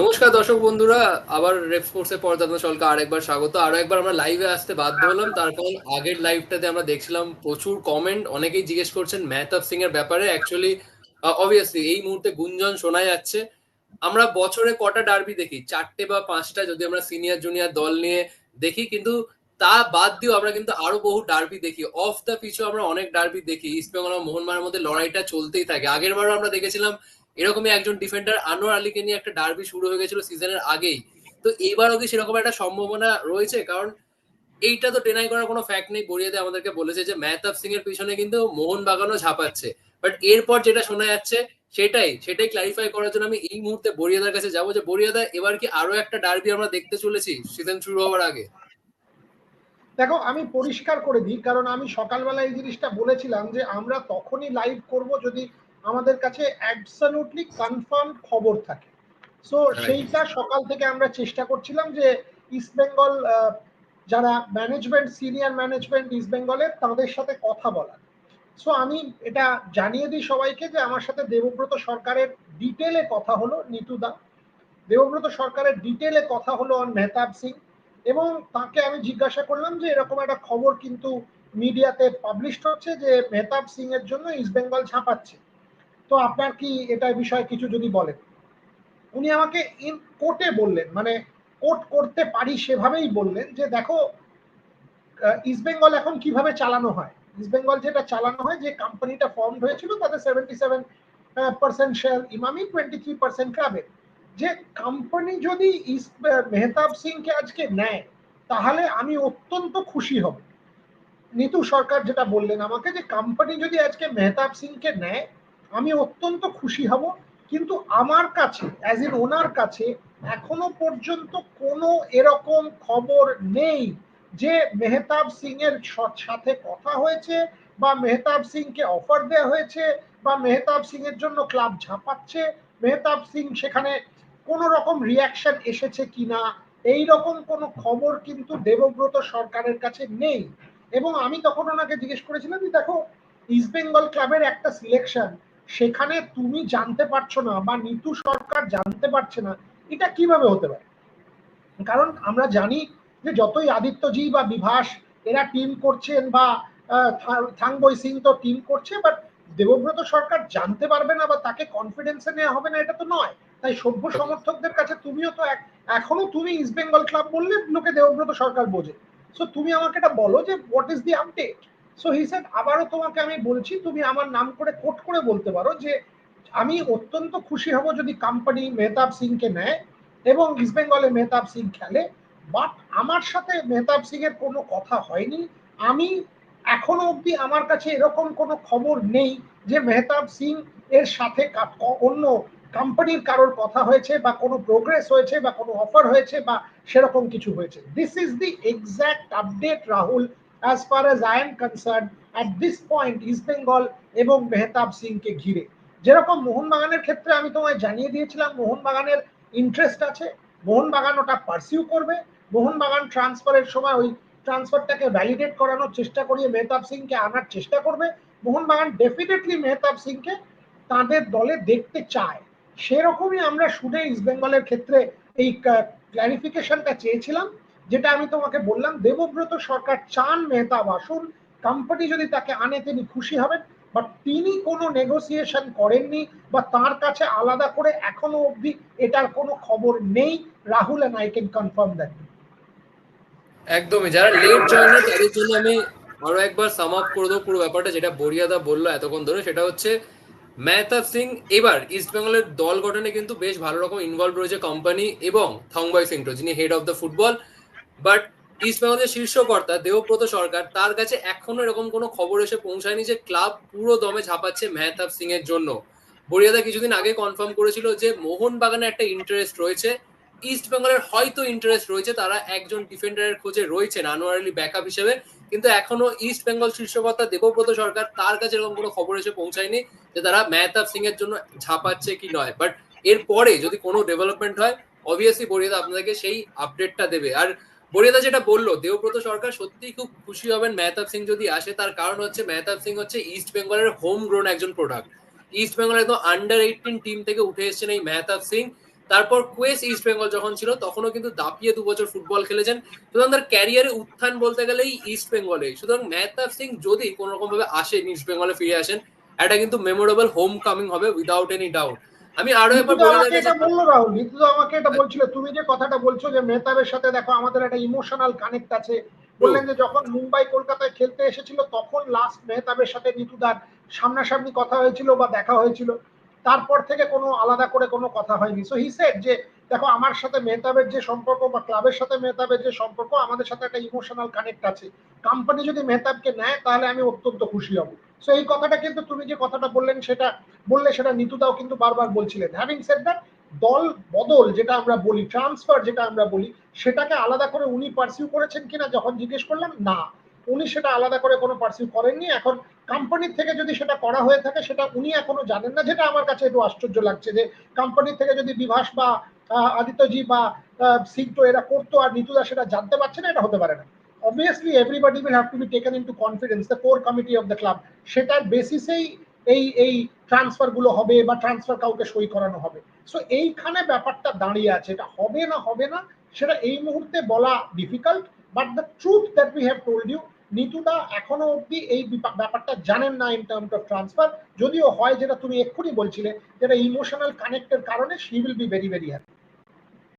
নমস্কার দর্শক বন্ধুরা, আবার রেপ স্পোর্টস এর পর্দা সলকে আরেকবার স্বাগত। আরও একবার আমরা লাইভে আসতে বাধ্য হলাম। তার কারণ আগের লাইভটাতে আমরা দেখছিলাম প্রচুর কমেন্ট অনেকেই জিজ্ঞেস করছেন মেহতাব সিং এর ব্যাপারে। অ্যাকচুয়ালি অবভিয়াসলি এই মুহূর্তে গুঞ্জন শোনা যাচ্ছে। আমরা বছরে কটা ডার্বি দেখি? চারটে বা পাঁচটা যদি আমরা সিনিয়র জুনিয়র দল নিয়ে দেখি, কিন্তু তা বাদ দিয়েও আমরা কিন্তু আরও বহু ডার্বি দেখি। অফ দ্য পিছু আমরা অনেক ডার্বি দেখি। ইস্ট বেঙ্গল আর মধ্যে লড়াইটা চলতেই থাকে। আগের বারও আমরা দেখেছিলাম এরকমই একজন ডিফেন্ডার আনোয়ার আলীকে নিয়ে একটা ডার্বি শুরু হয়ে গেছিল সিজনের আগেই। তো এইবারও কি সেরকম একটা সম্ভাবনা রয়েছে? কারণ এইটা তো ডেনাই করার কোনো ফ্যাক্ট নেই। বরিয়াদে আমাদেরকে বলেছে যে মেহতাব সিং এর পিছনে কিন্তু মোহন বাগানও ঝাঁপাচ্ছে। বাট এরপর যেটা শোনা যাচ্ছে, সেটাই সেটাই ক্লারিফাই করার জন্য আমি এই মুহূর্তে বরিয়াদার কাছে যাব যে বরিয়াদা এবার কি আরও একটা ডার্বি আমরা দেখতে চলেছি সিজন শুরু হওয়ার আগে? দেখো, আমি পরিষ্কার করে দিই, কারণ আমি সকালবেলা এই জিনিসটা বলেছিলাম যে আমরা তখনই লাইভ করব যদি আমাদের কাছে অ্যাবসলিউটলি কনফার্ম খবর থাকে। সো সেইটা সকাল থেকে আমরা চেষ্টা করছিলাম যে ইস্ট বেঙ্গল যারা ম্যানেজমেন্ট সিনিয়র ম্যানেজমেন্ট ইস্ট বেঙ্গলের তাদের সাথে কথা বলার। সো আমি এটা জানিয়ে দিই সবাইকে যে আমার সাথে দেবব্রত সরকারের ডিটেলে কথা হলো নিতুদা দেবব্রত সরকারের ডিটেলে কথা হলো অন মেহতাব সিং এবং তাকে আমি জিজ্ঞাসা করলাম যে এরকম একটা খবর কিন্তু মিডিয়াতে পাবলিশ হচ্ছে যে মেহতাব সিং এর জন্য ইস্ট বেঙ্গল ছাপাচ্ছে। তো আপনার কি এটা বিষয়ে কিছু যদি বলেন? উনি আমাকে ইন কোর্টে বললেন মানে কোর্ট করতে পারি সেভাবেই বললেন যে দেখো ইস্ট বেঙ্গল এখন কীভাবে চালানো হয়? ইস্ট বেঙ্গল যেটা চালানো হয়, যে কোম্পানিটা ফর্ম হয়েছিল, তাতে seventy seven percent share Emami twenty three percent ক্লাবের যে কোম্পানি যদি ইস্ট মেহতাব সিংকে আজকে নেয়, তাহলে আমি অত্যন্ত খুশি হব। নিতু সরকার যেটা বললেন আমাকে, যে কোম্পানি যদি আজকে মেহতাব সিংকে নেয় আমি অত্যন্ত খুশি হব, কিন্তু আমার কাছে অ্যাজ ইন ওনার কাছে, এখনও পর্যন্ত কোনো এরকম খবর নেই যে মেহতাব সিং এর সাথে কথা হয়েছে বা মেহতাব সিংকে অফার দেওয়া হয়েছে বা মেহতাব সিং এর জন্য ক্লাব ঝাঁপাচ্ছে। মেহতাব সিং সেখানে কোন রকম রিয়াকশন এসেছে কিনা এই রকম কোনো খবর কিন্তু দেবব্রত সরকারের কাছে নেই। এবং আমি তখন ওনাকে জিজ্ঞেস করেছিলাম যে দেখো ইস্ট বেঙ্গল ক্লাবের একটা সিলেকশন সেখানে তুমি জানতে পারছ না বা নিতু সরকার জানতে পারছে না, এটা কীভাবে হতে পারে? কারণ আমরা জানি যে যতই আদিত্যজি বা বিভাস এরা টিম করছেন বা থাংবই সিং তো টিম করছে বাট দেবব্রত সরকার জানতে পারবে না বা তাকে কনফিডেন্সে নেওয়া হবে না, এটা তো নয়। তাই সভ্য সমর্থকদের কাছে তুমিও তো এখনও তুমি ইস্ট বেঙ্গল ক্লাব বললে লোকে দেবব্রত সরকার বোঝে। সো তুমি আমাকে এটা বলো যে what is the update so he said আবারও তোমাকে আমি বলছি, তুমি আমার নাম করে কোট করে বলতে পারো যে আমি অত্যন্ত খুশি হব যদি কোম্পানি মেহতাব সিংকে নেয় এবং ইস্ট বেঙ্গলে মেহতাব সিং খেলে। বাট আমার সাথে মেহতাব সিং এর কোনো কথা হয়নি। আমি এখনও অবধি আমার কাছে এরকম কোনো খবর নেই যে মেহতাব সিং এর সাথে অন্য কোম্পানির কারোর কথা হয়েছে বা কোনো প্রোগ্রেস হয়েছে বা কোনো অফার হয়েছে বা সেরকম কিছু হয়েছে। This is the exact update Rahul as far as I am concern at this point East Bengal এবং মেহতাব সিংকে ঘিরে। যেরকম মোহনবাগানের ক্ষেত্রে আমি তোমায় জানিয়ে দিয়েছিলাম, মোহনবাগানের ইন্টারেস্ট আছে, মোহনবাগান ওটা পারসিউ করবে, মোহনবাগান ট্রান্সফারের সময় ওই ট্রান্সফারটাকে ভ্যালিডেট করানোর চেষ্টা করিয়ে মেহতাব সিংকে আনার চেষ্টা করবে। মোহনবাগান ডেফিনেটলি মেহতাব সিংকে তাদের দলে দেখতে চায়। সেরকমই আমরা শুনে ইস্ট বেঙ্গলের ক্ষেত্রে এই ক্ল্যারিফিকেশনটা চেয়েছিলাম। যেটা আমি তোমাকে বললাম, দেবব্রত সরকার চান মেহতাব আসুন। কোম্পানি যদি তাকে আনে, তিনি খুশি হবেন। বাট তিনি কোনো নেগোসিয়েশন করেননি বা তার কাছে আলাদা করে এখনও অবধি এটার কোনো খবর নেই। Rahul and I can confirm that একদমই, যারা লেট জয়েনার তাদের জন্য আমি আরও একবার সাম আপ করে দেবো পুরো ব্যাপারটা, যেটা বরিয়াদা বলল এতক্ষণ ধরে, সেটা হচ্ছে মেহতাব সিং এবার ইস্ট বেঙ্গলের দল গঠনে কিন্তু বেশ ভালো রকম ইনভলভ রয়েছে কোম্পানি এবং থংবাই সিংটো যিনি head of the football but East বেঙ্গলের শীর্ষকর্তা দেবব্রত সরকার তার কাছে এখনও এরকম কোনো খবর এসে পৌঁছায়নি যে ক্লাব পুরো দমে ঝাঁপাচ্ছে মেহতাব সিং এর জন্য। বরিয়াদা কিছুদিন আগে কনফার্ম করেছিল যে মোহন বাগানে একটা ইন্টারেস্ট রয়েছে। ইস্ট বেঙ্গলের হয়তো ইন্টারেস্ট রয়েছে, তারা একজন ডিফেন্ডারের খোঁজে রয়েছেন আনোয়ার আলী ব্যাকআপ হিসেবে। কিন্তু এখনও ইস্ট বেঙ্গল শীর্ষকর্তা দেবব্রত সরকার তার কাছে এরকম কোনো খবর এসে পৌঁছায়নি যে তারা মেহতাব সিং এর জন্য ঝাঁপাচ্ছে কি নয়। বাট এরপরে যদি কোনো ডেভেলপমেন্ট হয় অবভিয়াসলি বরিয়াদা আপনাদেরকে সেই আপডেটটা দেবে। আর বরিয়াদা যেটা বলল, দেবব্রত সরকার সত্যিই খুব খুশি হবেন মেহতাব সিং যদি আসে, তার কারণ হচ্ছে মেহতাব সিং হচ্ছে ইস্ট বেঙ্গলের হোম গ্রোন একজন প্রোডাক্ট ইস্ট বেঙ্গল একদম আন্ডার এইটিন টিম থেকে উঠে এসেছেন এই মেহতাব সিং। তারপর কুয়েস ইস্ট বেঙ্গল যখন ছিল, তখনও কিন্তু দাপিয়ে দু বছর ফুটবল খেলেছেন। সুতরাং তার ক্যারিয়ারে উত্থান বলতে গেলেই ইস্ট বেঙ্গলে সুতরাং মেহতাব সিং যদি কোনো রকম ভাবে ইস্ট বেঙ্গলে ফিরে আসেন এটা কিন্তু মেমোরেবল হোম কামিং হবে উইদাউট এনি ডাউট আমি আরও একবার বলে এটা বলল রাহুল নিতু তো আমাকে এটা বলছিল তুমি যে কথাটা বলছো যে মেহতাবের সাথে দেখো আমাদের একটা ইমোশনাল কানেক্ট আছে। বললেন যে যখন মুম্বাই কলকাতায় খেলতে এসেছিল তখন লাস্ট মেহতাবের সাথে নিতুদার সামনাসামনি কথা হয়েছিল বা দেখা হয়েছিল। তারপর থেকে কোনো আলাদা করে কোনো কথা হয়নি। সো হি সেড যে দেখো, আমার সাথে মেহতাবের যে সম্পর্ক বা ক্লাবের সাথে মেহতাবের যে সম্পর্ক, আমাদের সাথে একটা ইমোশনাল কানেক্ট আছে। কোম্পানি যদি মেহতাবকে নেয়, তাহলে আমি অত্যন্ত খুশি হব। সো এই কথাটা কিন্তু তুমি যে কথাটা বললেন, সেটা বললে সেটা নিতুদাও কিন্তু বারবার বলছিলেন। হ্যাভিং সেড দ্যাট দল বদল যেটা আমরা বলি ট্রান্সফার যেটা আমরা বলি, সেটাকে আলাদা করে উনি পারসিউ করেছেন কিনা যখন জিজ্ঞেস করলাম, না। উনি সেটা আলাদা করে কোনো পারসিউ করেননি। এখন কোম্পানির থেকে যদি সেটা করা হয়ে থাকে, সেটা উনি এখনও জানেন না। যেটা আমার কাছে একটু আশ্চর্য লাগছে যে কোম্পানির থেকে যদি বিভাস বা আদিত্যজি বা আহ, সিন্টো এরা করতো আর নিতুদা সেটা জানতে পারছে না এটা হতে পারে না। Obviously everybody will have to be taken into confidence the core committee of the club সেটার বেসিসেই এই এই ট্রান্সফারগুলো হবে বা ট্রান্সফার কাউকে সই করানো হবে। সো এইখানে ব্যাপারটা দাঁড়িয়ে আছে এটা হবে না হবে না সেটা এই মুহূর্তে বলা difficult but the truth that we have told you নিতুদা এখনও অব্দি এই ব্যাপারটা জানেন না ইন টার্মস অফ ট্রান্সফার যদিও হয় যেটা তুমি এক্ষুনি বলছিলে যেটা ইমোশনাল কানেক্টের কারণে she will be very very happy